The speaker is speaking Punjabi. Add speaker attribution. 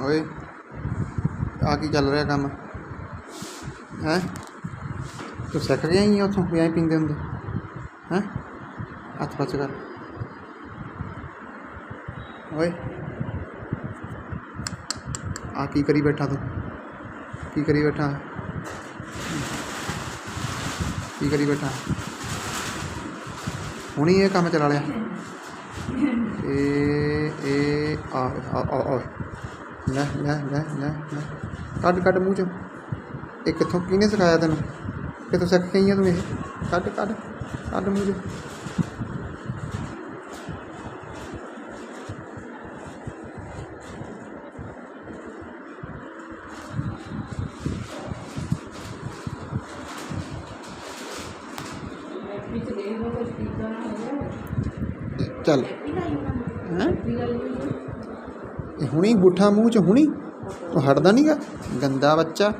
Speaker 1: ਓਏ, ਆ ਕੀ ਚੱਲ ਰਿਹਾ ਕੰਮ? ਹੈ? ਤੂੰ ਸਿੱਖ ਗਿਆ ਹੀ ਉੱਥੋਂ ਵੀ ਐਂ ਪੀਂਦੇ ਹੁੰਦੇ। ਹੈ? ਹੱਥ ਪੱਚ ਕਰ। ਓਏ, ਆ ਕੀ ਕਰੀ ਬੈਠਾ ਤੂੰ? ਕੀ ਕਰੀ ਬੈਠਾ? ਕੀ ਕਰੀ ਬੈਠਾ? ਹੁਣੀ ਇਹ ਕੰਮ ਚਲਾ ਲਿਆ। ਇਹ ਇਹ ਆ ਆ ਆ ਆ। ਲੈ ਲੈ ਲੈ ਲੈ ਲੈ ਕੱਢ ਕੱਢ ਮੂੰਹ ਚੋਂ ਇਹ ਕਿੱਥੋਂ ਕਿਹਨੇ ਸਿਖਾਇਆ ਤੈਨੂੰ ਕਿੱਥੋਂ ਸਿੱਖ ਕੇ ਆਈ ਆ ਤੂੰ ਇਹ ਕੱਢ ਕੱਢ ਕੱਢ ਮੂੰਹ ਚੋਂ
Speaker 2: ਵਿੱਚ ਦੇ
Speaker 1: ਇਹ ਹੁਣੀ ਗੁੱਠਾ ਮੂੰਹ ਚ ਹੁਣੀ ਉਹ ਹਟਦਾ ਨਹੀਂਗਾ ਗੰਦਾ ਬੱਚਾ।